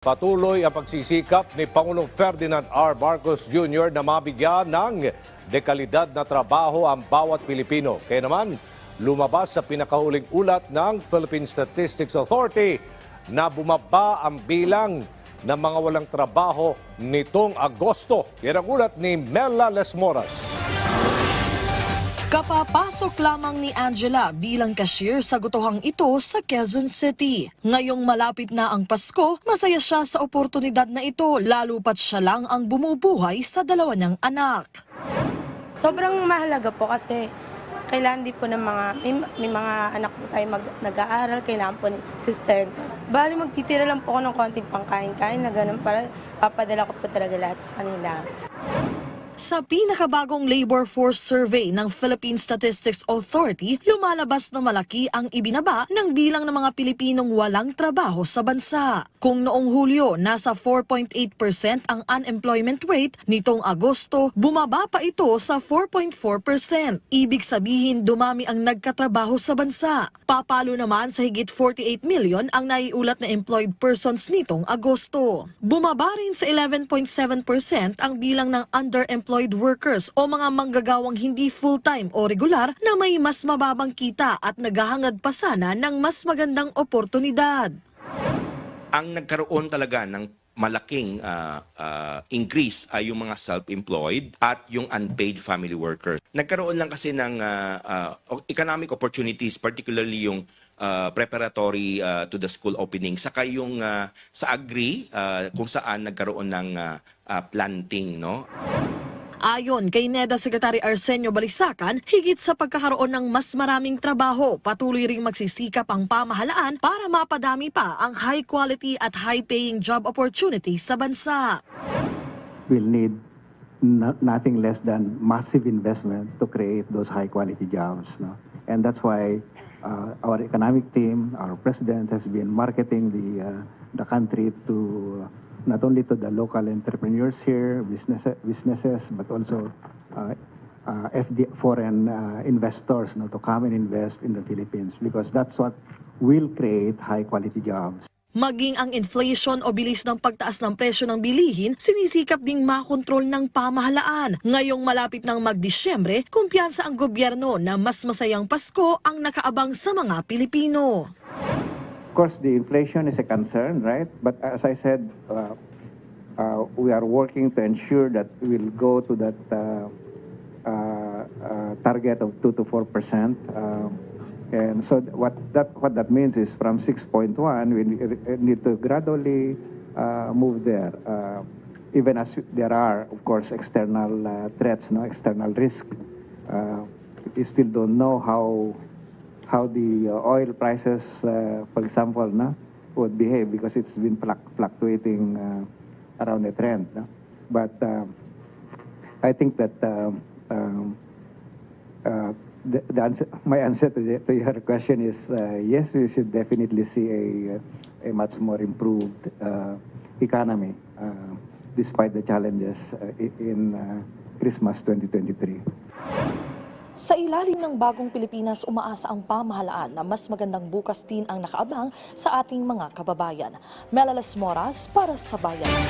Patuloy ang pagsisikap ni Pangulong Ferdinand R. Marcos Jr. na mabigyan ng dekalidad na trabaho ang bawat Pilipino. Kaya naman, lumabas sa pinakahuling ulat ng Philippine Statistics Authority na bumaba ang bilang ng mga walang trabaho nitong Agosto. Yan ang ulat ni Mela Lesmoras. Kapapasok lamang ni Angela bilang cashier sa gutohang ito sa Quezon City. Ngayong malapit na ang Pasko, masaya siya sa oportunidad na ito lalo pat siya lang ang bumubuhay sa dalawa niyang anak. Sobrang mahalaga po kasi kailangan din po ng mga, may, may mga anak po tayo mag, nag-aaral, kailangan po ng sustento. Bali, magtitira lang po ako ng konting pangkain-kain na ganun para papadala ko po talaga lahat sa kanila. Sa pinakabagong labor force survey ng Philippine Statistics Authority, lumalabas na malaki ang ibinaba ng bilang ng mga Pilipinong walang trabaho sa bansa. Kung noong Hulyo, nasa 4.8% ang unemployment rate, nitong Agosto, bumaba pa ito sa 4.4%. Ibig sabihin, dumami ang nagkatrabaho sa bansa. Papalo naman sa higit 48 million ang naiulat na employed persons nitong Agosto. Bumaba rin sa 11.7% ang bilang ng underemployed workers o mga manggagawang hindi full-time o regular na may mas mababang kita at naghahangad pa sana ng mas magandang oportunidad. ang nagkaroon talaga ng malaking ah, ah, increase ay yung mga self-employed at yung unpaid family workers. Nagkaroon lang kasi ng ah, ah, economic opportunities, particularly yung ah, preparatory ah, to the school opening, saka yung ah, sa agri ah, kung saan nagkaroon ng ah, ah, planting, no? Ayon kay NEDA Secretary Arsenio Balisacan, higit sa pagkakaroon ng mas maraming trabaho, patuloy ring magsisikap ang pamahalaan para mapadami pa ang high quality at high paying job opportunities sa bansa. will need no, nothing less than massive investment to create those high quality jobs. No? And that's why uh, our economic team, our president has been marketing the, uh, the country to not only to the local entrepreneurs here, business, businesses, but also uh, uh, FD, foreign uh, investors no, to come and invest in the Philippines because that's what will create high quality jobs. Maging ang inflation o bilis ng pagtaas ng presyo ng bilihin, sinisikap ding makontrol ng pamahalaan. Ngayong malapit ng magdisyembre, kumpiyansa ang gobyerno na mas masayang Pasko ang nakaabang sa mga Pilipino. Of course, the inflation is a concern, right? But as I said, uh, uh, we are working to ensure that we'll go to that uh, uh, uh, target of 2 to 4 percent. And so what that what that means is from 6.1, we need to gradually move there. Even as there are, of course, external uh, threats, no external risk. Uh, we still don't know how how the uh, oil prices, uh, for example, no, would behave because it's been fluc- fluctuating uh, around the trend. No? But um, I think that um, um, the, the answer, my answer to, the, to your question is uh, yes, we should definitely see a, a much more improved uh, economy uh, despite the challenges in Christmas 2023. Sa ilalim ng bagong Pilipinas, umaasa ang pamahalaan na mas magandang bukas din ang nakaabang sa ating mga kababayan. Melalas Moras para sa Bayan.